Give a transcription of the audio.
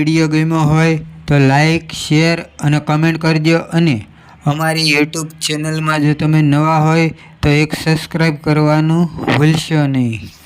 Video ગમ્યો હોય તો લાઈક, શેર અને કમેન્ટ કરજો અને અમારી યુટ્યુબ ચેનલમાં જો તમે નવા હોય તો એક સબસ્ક્રાઈબ કરવાનું ભૂલશો નહીં.